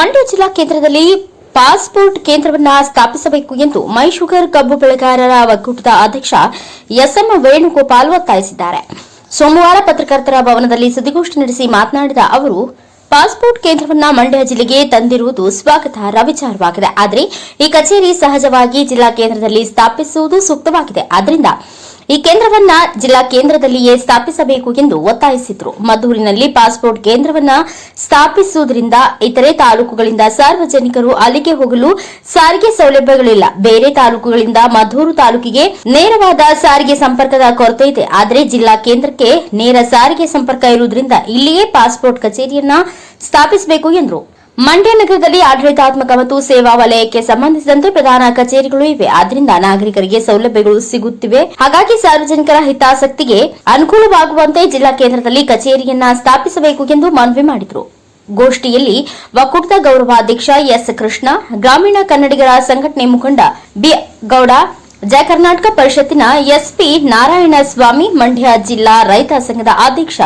ಮಂಡ್ಯ ಜಿಲ್ಲಾ ಕೇಂದ್ರದಲ್ಲಿ ಪಾಸ್ಪೋರ್ಟ್ ಕೇಂದ್ರವನ್ನ ಸ್ಥಾಪಿಸಬೇಕು ಎಂದು ಮೈ ಶುಗರ್ ಕಬ್ಬು ಬೆಳೆಗಾರರ ಒಕ್ಕೂಟದ ಅಧ್ಯಕ್ಷ ಎಸ್ಎಂ ವೇಣುಗೋಪಾಲ್ ಒತ್ತಾಯಿಸಿದ್ದಾರೆ. ಸೋಮವಾರ ಪತ್ರಕರ್ತರ ಭವನದಲ್ಲಿ ಸುದ್ದಿಗೋಷ್ಠಿ ನಡೆಸಿ ಮಾತನಾಡಿದ ಅವರು, ಪಾಸ್ಪೋರ್ಟ್ ಕೇಂದ್ರವನ್ನ ಮಂಡ್ಯ ಜಿಲ್ಲೆಗೆ ತಂದಿರುವುದು ಸ್ವಾಗತಾರ್ಹ ವಿಚಾರವಾಗಿದೆ ಆದರೆ, ಈ ಕಚೇರಿ ಸಹಜವಾಗಿ ಜಿಲ್ಲಾ ಕೇಂದ್ರದಲ್ಲಿ ಸ್ಥಾಪಿಸುವುದು ಸೂಕ್ತವಾಗಿದೆ. ಆದ್ದರಿಂದ ಈ ಕೇಂದ್ರವನ್ನ ಜಿಲ್ಲಾ ಕೇಂದ್ರದಲ್ಲಿಯೇ ಸ್ಥಾಪಿಸಬೇಕು ಎಂದು ಒತ್ತಾಯಿಸಿದ್ರು. ಮದ್ದೂರಿನಲ್ಲಿ ಪಾಸ್ಪೋರ್ಟ್ ಕೇಂದ್ರವನ್ನ ಸ್ಥಾಪಿಸುವುದರಿಂದ ಇತರೆ ತಾಲೂಕುಗಳಿಂದ ಸಾರ್ವಜನಿಕರು ಅಲ್ಲಿಗೆ ಹೋಗಲು ಸಾರಿಗೆ ಸೌಲಭ್ಯಗಳಿಲ್ಲ. ಬೇರೆ ತಾಲೂಕುಗಳಿಂದ ಮದ್ದೂರು ತಾಲೂಕಿಗೆ ನೇರವಾದ ಸಾರಿಗೆ ಸಂಪರ್ಕದ ಕೊರತೆ ಇದೆ. ಆದರೆ ಜಿಲ್ಲಾ ಕೇಂದ್ರಕ್ಕೆ ನೇರ ಸಾರಿಗೆ ಸಂಪರ್ಕ ಇರುವುದರಿಂದ ಇಲ್ಲಿಯೇ ಪಾಸ್ಪೋರ್ಟ್ ಕಚೇರಿಯನ್ನ ಸ್ಥಾಪಿಸಬೇಕು ಎಂದರು. ಮಂಡ್ಯ ನಗರದಲ್ಲಿ ಆಡಳಿತಾತ್ಮಕ ಮತ್ತು ಸೇವಾ ವಲಯಕ್ಕೆ ಸಂಬಂಧಿಸಿದಂತೆ ಪ್ರಧಾನ ಕಚೇರಿಗಳು ಇವೆ. ಆದ್ದರಿಂದ ನಾಗರಿಕರಿಗೆ ಸೌಲಭ್ಯಗಳು ಸಿಗುತ್ತಿವೆ. ಹಾಗಾಗಿ ಸಾರ್ವಜನಿಕರ ಹಿತಾಸಕ್ತಿಗೆ ಅನುಕೂಲವಾಗುವಂತೆ ಜಿಲ್ಲಾ ಕೇಂದ್ರದಲ್ಲಿ ಕಚೇರಿಯನ್ನ ಸ್ಥಾಪಿಸಬೇಕು ಎಂದು ಮನವಿ ಮಾಡಿದರು. ಗೋಷ್ಠಿಯಲ್ಲಿ ಒಕ್ಕೂಟದ ಗೌರವಾಧ್ಯಕ್ಷ ಎಸ್. ಕೃಷ್ಣ, ಗ್ರಾಮೀಣ ಕನ್ನಡಿಗರ ಸಂಘಟನೆ ಮುಖಂಡ ಬಿ. ಗೌಡ, ಜಯ ಕರ್ನಾಟಕ ಪರಿಷತ್ತಿನ ಎಸ್ಪಿ ನಾರಾಯಣ ಸ್ವಾಮಿ ಮಂಡ್ಯ ಜಿಲ್ಲಾ ರೈತ ಸಂಘದ ಅಧ್ಯಕ್ಷ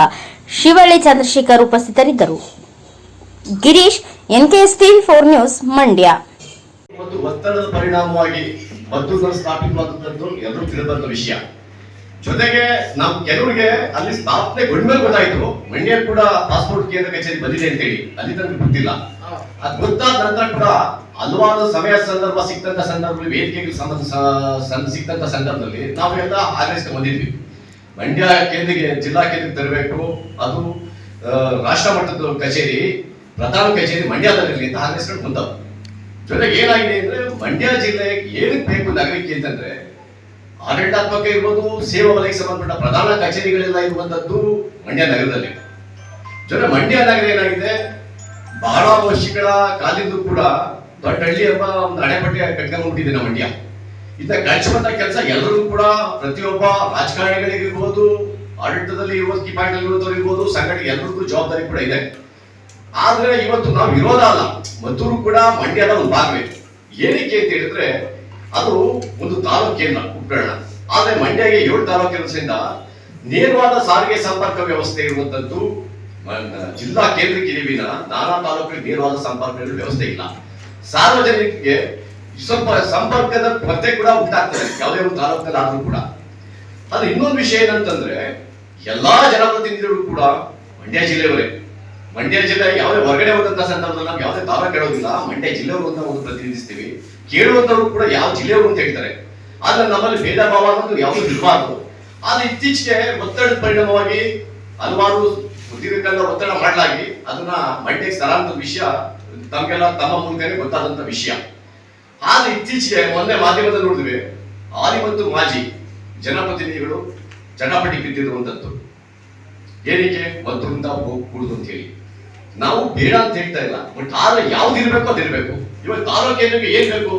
ಶಿವಳ್ಳಿ ಚಂದ್ರಶೇಖರ್ ಉಪಸ್ಥಿತರಿದ್ದರು. Girish NKS TV four news Mandya. ಮತ್ತು ಒತ್ತಡದ ಪರಿಣಾಮವಾಗಿ ಮದ್ದೂರಿನಲ್ಲಿ ಸ್ಥಾಪಿತವಾದದ್ದು ಎಲ್ಲರೂ ತಿಳಿದಂತ ವಿಷಯ. ಜೊತೆಗೆ ನಾವು ಕೆಲವರಿಗೆ ಅಲ್ಲಿ ಸ್ಥಾಪನೆ ಮೇಲೆ ಗೊತ್ತಾಯ್ತು. ಮಂಡ್ಯ ಕೂಡ ಪಾಸ್ಪೋರ್ಟ್ ಕೇಂದ್ರ ಕಚೇರಿ ಬಂದಿದೆ ಅಂತೇಳಿ. ಅಲ್ಲಿ ತನಕ ಗೊತ್ತಿಲ್ಲ. ಅದ್ ಗೊತ್ತಾದ ನಂತರ ಕೂಡ ಹಲವಾರು ಸಮಯ ಸಂದರ್ಭ ಸಿಕ್ಕಂತ ಸಂದರ್ಭದಲ್ಲಿ ವೇದಿಕೆಗೆ ಸಂಬಂಧ ಸ- ಸಂ- ಸಿಕ್ತಂತ ಸಂದರ್ಭದಲ್ಲಿ ನಾವೆಲ್ಲ ಆಗ್ರಹಿಸ್ಕೊಂಡು ಬಂದಿದ್ವಿ. ಮಂಡ್ಯ ಕೇಂದ್ರಕ್ಕೆ ಜಿಲ್ಲಾ ಕೇಂದ್ರಕ್ಕೆ ತರಬೇಕು. ಅದು ರಾಷ್ಟ್ರ ಮಟ್ಟದ ಕಚೇರಿ. ಪ್ರಧಾನ ಕಚೇರಿ ಮಂಡ್ಯದಲ್ಲಿರಲಿ ಅಂತ ಆಗ್ರಹಿಸ್ಕೊಂಡು ಬಂದವು ಜೊತೆಗೆ ಏನಾಗಿದೆ ಅಂದ್ರೆ ಮಂಡ್ಯ ಜಿಲ್ಲೆ ಏನಕ್ಕೆ ಬೇಕು ನಗರಕ್ಕೆ ಅಂತಂದ್ರೆ ಆಡಳಿತಾತ್ಮಕ ಇರ್ಬೋದು, ಸೇವಾ ವಲಯಕ್ಕೆ ಸಂಬಂಧಪಟ್ಟ ಪ್ರಧಾನ ಕಚೇರಿಗಳೆಲ್ಲ ಇರುವಂತದ್ದು ಮಂಡ್ಯ ನಗರದಲ್ಲಿ. ಜೊತೆ ಮಂಡ್ಯ ನಗರ ಏನಾಗಿದೆ, ಬಹಳ ವರ್ಷಗಳ ಕಾಲಿದ್ದು ಕೂಡ ದೊಡ್ಡ ಹಳ್ಳಿ ಎಂಬ ಒಂದು ಹಣೆಪಟ್ಟಿ ಕಟ್ಕೊಂಡ್ಬಿಟ್ಟಿದೆ ನಮ್ಮ ಮಂಡ್ಯ. ಇದನ್ನ ಕಳಿಸುವಂತ ಕೆಲಸ ಎಲ್ಲರೂ ಕೂಡ ಪ್ರತಿಯೊಬ್ಬ ರಾಜಕಾರಣಿಗಳಿಗಿರ್ಬೋದು, ಆಡಳಿತದಲ್ಲಿ ಇರುವ ಇರ್ಬೋದು ಸಂಘಟನೆ ಎಲ್ಲರಿಗೂ ಜವಾಬ್ದಾರಿ ಕೂಡ ಇದೆ. ಆದ್ರೆ ಇವತ್ತು ನಾವು ವಿರೋಧ ಅಲ್ಲ. ಮದ್ದೂರು ಕೂಡ ಮಂಡ್ಯದ ಒಂದು ಭಾಗವೇ. ಏನಕ್ಕೆ ಅಂತ ಹೇಳಿದ್ರೆ, ಅದು ಒಂದು ತಾಲೂಕೇನ ಕೇಂದ್ರ ಉಪಕರಣ ಆದ್ರೆ ಮಂಡ್ಯಗೆ ಏಳು ತಾಲೂಕು ಕೇಂದ್ರದಿಂದ ನೇರವಾದ ಸಾರಿಗೆ ಸಂಪರ್ಕ ವ್ಯವಸ್ಥೆ ಇರುವಂತದ್ದು ಜಿಲ್ಲಾ ಕೇಂದ್ರಕ್ಕೆ ಕಿರಿವಿನ ನಾನಾ ತಾಲೂಕಿಗೆ ನೇರವಾದ ಸಂಪರ್ಕ ವ್ಯವಸ್ಥೆ ಇಲ್ಲ. ಸಾರ್ವಜನಿಕರಿಗೆ ಸ್ವಲ್ಪ ಸಂಪರ್ಕದ ಕೊರತೆ ಕೂಡ ಉಂಟಾಗ್ತದೆ. ಯಾವುದೇ ಒಂದು ತಾಲೂಕಲ್ಲಿ ಆದ್ರೂ ಕೂಡ. ಅದು ಇನ್ನೊಂದು ವಿಷಯ ಏನಂತಂದ್ರೆ, ಎಲ್ಲಾ ಜನಪ್ರತಿನಿಧಿಗಳು ಕೂಡ ಮಂಡ್ಯ ಜಿಲ್ಲೆಯವರೇ. ಮಂಡ್ಯ ಜಿಲ್ಲೆ ಯಾವುದೇ ಹೊರಗಡೆ ಹೋದಂತ ಸಂದರ್ಭದಲ್ಲಿ ನಾವು ಯಾವುದೇ ತಾಲೂಕು ಕೇಳೋದಿಲ್ಲ. ಮಂಡ್ಯ ಜಿಲ್ಲೆಯವರು ಅಂತ ಒಂದು ಪ್ರತಿನಿಧಿಸ್ತೀವಿ. ಕೇಳುವಂತವ್ರು ಕೂಡ ಯಾವ ಜಿಲ್ಲೆಯವರು ಅಂತ ಹೇಳ್ತಾರೆ. ಆದ್ರೆ ನಮ್ಮಲ್ಲಿ ಭೇದ ಭಾವ ಅನ್ನೋದು ಯಾವುದು ಇರಬಾರ್ದು. ಆದ್ರೆ ಇತ್ತೀಚೆಗೆ ಒತ್ತಡದ ಪರಿಣಾಮವಾಗಿ ಹಲವಾರು ದೀರ್ಘಕಾಲ ಒತ್ತಡ ಮಾಡಲಾಗಿ ಅದನ್ನ ಮಂಡ್ಯಕ್ಕೆ ಸ್ಥಳಾಂತರ ವಿಷಯ ತಮಗೆಲ್ಲ ತಮ್ಮ ಮೂಲಕನೇ ಗೊತ್ತಾದಂತ ವಿಷಯ. ಆದ್ರೆ ಇತ್ತೀಚೆಗೆ ಮೊನ್ನೆ ಮಾಧ್ಯಮದಲ್ಲಿ ನೋಡಿದ್ವಿ. ಹಾಲಿ ಮತ್ತು ಮಾಜಿ ಜನಪ್ರತಿನಿಧಿಗಳು ಚಟಾಪಟಿ ಬಿದ್ದಿರುವಂತದ್ದು. ಏನಕ್ಕೆ? ಒತ್ತರಿಂದ ಕೂಡುದು ಅಂತ ಹೇಳಿ. ನಾವು ಬೇಡ ಅಂತ ಹೇಳ್ತಾ ಇಲ್ಲ ಬಟ್ ಆದ್ರೆ ಯಾವ್ದು ಇರ್ಬೇಕು ಅದಿರ್ಬೇಕು ಇವಾಗ ಇವತ್ತು ಕೇಂದ್ರಕ್ಕೆ ಏನ್ ಬೇಕು?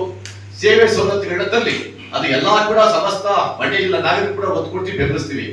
ಸೇವೆ ಸವಲತ್ತುಗಳನ್ನ ತರಲಿ. ಅದು ಎಲ್ಲಾ ಕೂಡ ಸಮಸ್ತ ಬಡ್ಡಿ ಇಲ್ಲ ನಾಗರಿಕ ಕೂಡ ಒತ್ತು ಕೊಡ್ತೀವಿ, ಬೆಂಬಲಿಸ್ತೀವಿ.